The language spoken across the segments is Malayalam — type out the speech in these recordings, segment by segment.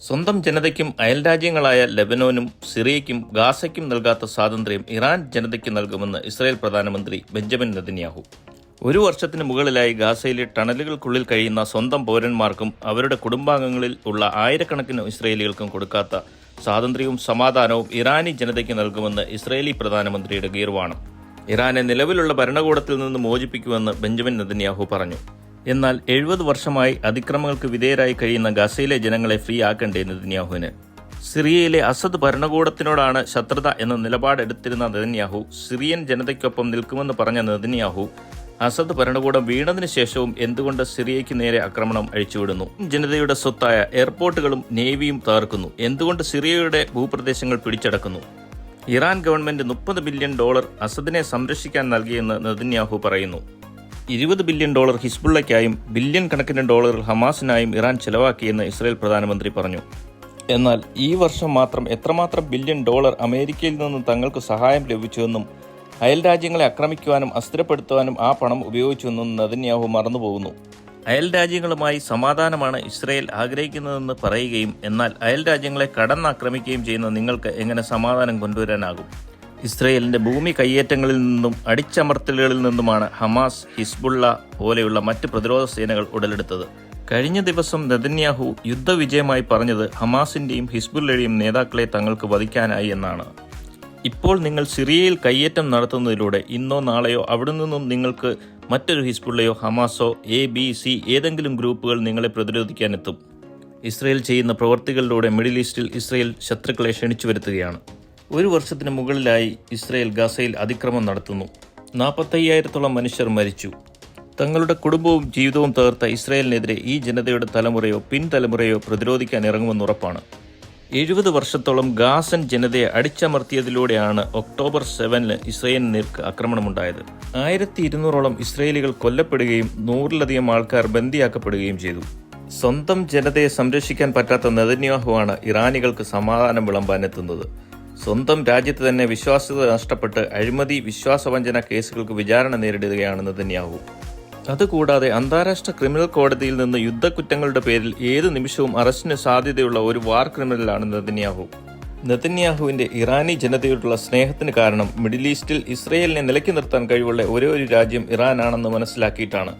സ്വന്തം ജനതയ്ക്കും അയൽരാജ്യങ്ങളായ ലെബനോനും സിറിയയ്ക്കും ഗാസയ്ക്കും നൽകാത്ത സ്വാതന്ത്ര്യം ഇറാൻ ജനതയ്ക്ക് നൽകുമെന്ന് ഇസ്രായേൽ പ്രധാനമന്ത്രി ബെഞ്ചമിൻ നെതന്യാഹു. ഒരു വർഷത്തിന് മുകളിലായി ഗാസയിലെ ടണലുകൾക്കുള്ളിൽ കഴിയുന്ന സ്വന്തം പൗരന്മാർക്കും അവരുടെ കുടുംബാംഗങ്ങളിൽ ഉള്ള ആയിരക്കണക്കിന് ഇസ്രയേലികൾക്കും കൊടുക്കാത്ത സ്വാതന്ത്ര്യവും സമാധാനവും ഇറാനി ജനതയ്ക്ക് നൽകുമെന്ന് ഇസ്രയേലി പ്രധാനമന്ത്രിയുടെ ഗീർവാണം. ഇറാനെ നിലവിലുള്ള ഭരണകൂടത്തിൽ നിന്ന് മോചിപ്പിക്കുമെന്ന് ബെഞ്ചമിൻ നെതന്യാഹു പറഞ്ഞു. എന്നാൽ എഴുപത് വർഷമായി അതിക്രമങ്ങൾക്ക് വിധേയരായി കഴിയുന്ന ഗസയിലെ ജനങ്ങളെ ഫ്രീ ആക്കണ്ടേ നെതന്യാഹുവിന്. സിറിയയിലെ അസദ് ഭരണകൂടത്തിനോടാണ് ശത്രുത എന്ന നിലപാടെടുത്തിരുന്ന നെതന്യാഹു സിറിയൻ ജനതയ്ക്കൊപ്പം നിൽക്കുമെന്ന് പറഞ്ഞ നെതന്യാഹു അസദ് ഭരണകൂടം വീണതിനു ശേഷവും എന്തുകൊണ്ട് സിറിയയ്ക്ക് നേരെ ആക്രമണം അഴിച്ചുവിടുന്നു? ജനതയുടെ സ്വത്തായ എയർപോർട്ടുകളും നേവിയും തകർക്കുന്നു. എന്തുകൊണ്ട് സിറിയയുടെ ഭൂപ്രദേശങ്ങൾ പിടിച്ചടക്കുന്നു? ഇറാൻ ഗവൺമെന്റ് മുപ്പത് ബില്യൺ ഡോളർ അസദിനെ സംരക്ഷിക്കാൻ നൽകിയെന്ന് നെതന്യാഹു പറയുന്നു. ഇരുപത് ബില്യൺ ഡോളർ ഹിസ്ബുള്ളയ്ക്കായും ബില്യൺ കണക്കിന് ഡോളർ ഹമാസിനായും ഇറാൻ ചെലവാക്കിയെന്ന് ഇസ്രായേൽ പ്രധാനമന്ത്രി പറഞ്ഞു. എന്നാൽ ഈ വർഷം മാത്രം എത്രമാത്രം ബില്യൺ ഡോളർ അമേരിക്കയിൽ നിന്ന് തങ്ങൾക്ക് സഹായം ലഭിച്ചുവെന്നും അയൽ രാജ്യങ്ങളെ ആക്രമിക്കുവാനും അസ്ഥിരപ്പെടുത്തുവാനും ആ പണം ഉപയോഗിച്ചുവെന്നും നദന്യാഹു മറന്നുപോകുന്നു. അയൽ രാജ്യങ്ങളുമായി സമാധാനമാണ് ഇസ്രയേൽ ആഗ്രഹിക്കുന്നതെന്ന് പറയുകയും എന്നാൽ അയൽ രാജ്യങ്ങളെ കടന്നാക്രമിക്കുകയും ചെയ്യുന്ന നിങ്ങൾക്ക് എങ്ങനെ സമാധാനം കൊണ്ടുവരാനാകും? ഇസ്രയേലിന്റെ ഭൂമി കയ്യേറ്റങ്ങളിൽ നിന്നും അടിച്ചമർത്തലുകളിൽ നിന്നുമാണ് ഹമാസ് ഹിസ്ബുള്ള പോലെയുള്ള മറ്റ് പ്രതിരോധ സേനകൾ ഉടലെടുത്തത്. കഴിഞ്ഞ ദിവസം നെതന്യാഹു യുദ്ധവിജയമായി പറഞ്ഞത് ഹമാസിന്റെയും ഹിസ്ബുള്ളയുടെയും നേതാക്കളെ തങ്ങൾക്ക് വധിക്കാനായി എന്നാണ്. ഇപ്പോൾ നിങ്ങൾ സിറിയയിൽ കയ്യേറ്റം നടത്തുന്നതിലൂടെ ഇന്നോ നാളെയോ അവിടെ നിന്നും നിങ്ങൾക്ക് മറ്റൊരു ഹിസ്ബുള്ളയോ ഹമാസോ എ ബി സി ഏതെങ്കിലും ഗ്രൂപ്പുകൾ നിങ്ങളെ പ്രതിരോധിക്കാനെത്തും. ഇസ്രയേൽ ചെയ്യുന്ന പ്രവർത്തികളിലൂടെ മിഡിൽ ഈസ്റ്റിൽ ഇസ്രയേൽ ശത്രുക്കളെ ക്ഷണിച്ചു വരുത്തുകയാണ് ഒരു വർഷത്തിന് മുകളിലായി ഇസ്രയേൽ ഗസയിൽ അതിക്രമം നടത്തുന്നു. നാൽപ്പത്തയ്യായിരത്തോളം മനുഷ്യർ മരിച്ചു. തങ്ങളുടെ കുടുംബവും ജീവിതവും തകർത്ത ഇസ്രയേലിനെതിരെ ഈ ജനതയുടെ തലമുറയോ പിൻതലമുറയോ പ്രതിരോധിക്കാൻ ഇറങ്ങുമെന്ന് ഉറപ്പാണ്. എഴുപത് വർഷത്തോളം ഗാസൻ ജനതയെ അടിച്ചമർത്തിയതിലൂടെയാണ് ഒക്ടോബർ സെവനിന് ഇസ്രയേൽ നേർക്ക് ആക്രമണമുണ്ടായത്. ആയിരത്തി ഇരുന്നൂറോളം ഇസ്രയേലികൾ കൊല്ലപ്പെടുകയും നൂറിലധികം ആൾക്കാർ ബന്ദിയാക്കപ്പെടുകയും ചെയ്തു. സ്വന്തം ജനതയെ സംരക്ഷിക്കാൻ പറ്റാത്ത നെതന്യാഹുവാണ് ഇറാനികൾക്ക് സമാധാനം വിളമ്പാനെത്തുന്നത് സ്വന്തം രാജ്യത്ത് തന്നെ വിശ്വാസ്യത നഷ്ടപ്പെട്ട് അഴിമതി വിശ്വാസവഞ്ചന കേസുകൾക്ക് വിചാരണ നേരിടുകയാണെന്ന് തന്നെയാകും അതുകൂടാതെ അന്താരാഷ്ട്ര ക്രിമിനൽ കോടതിയിൽ നിന്ന് യുദ്ധക്കുറ്റങ്ങളുടെ പേരിൽ ഏത് നിമിഷവും അറസ്റ്റിന് സാധ്യതയുള്ള ഒരു വാർ ക്രിമിനലാണ് നെതന്യാഹു. നെതന്യാഹുവിന്റെ ഇറാനി ജനതയോടുള്ള സ്നേഹത്തിന് കാരണം മിഡിൽ ഈസ്റ്റിൽ ഇസ്രയേലിനെ നിലയ്ക്ക് നിർത്താൻ കഴിവുള്ള ഒരേ ഒരു രാജ്യം ഇറാനാണെന്ന് മനസ്സിലാക്കിയിട്ടാണ്.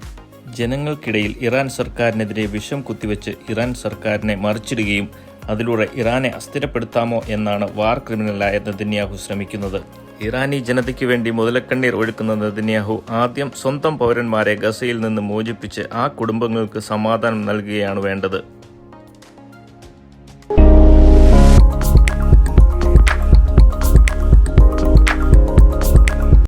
ജനങ്ങൾക്കിടയിൽ ഇറാൻ സർക്കാരിനെതിരെ വിഷം കുത്തിവെച്ച് ഇറാൻ സർക്കാരിനെ മറിച്ചിടുകയും അതിലൂടെ ഇറാനെ അസ്ഥിരപ്പെടുത്താമോ എന്നാണ് വാർ ക്രിമിനലായ നെതന്യാഹു ശ്രമിക്കുന്നത്. ഇറാനി ജനതയ്ക്ക് വേണ്ടി മുതലക്കണ്ണീർ ഒഴുക്കുന്ന നെതന്യാഹു ആദ്യം സ്വന്തം പൗരന്മാരെ ഗസയിൽ നിന്ന് മോചിപ്പിച്ച് ആ കുടുംബങ്ങൾക്ക് സമാധാനം നൽകുകയാണ് വേണ്ടത്.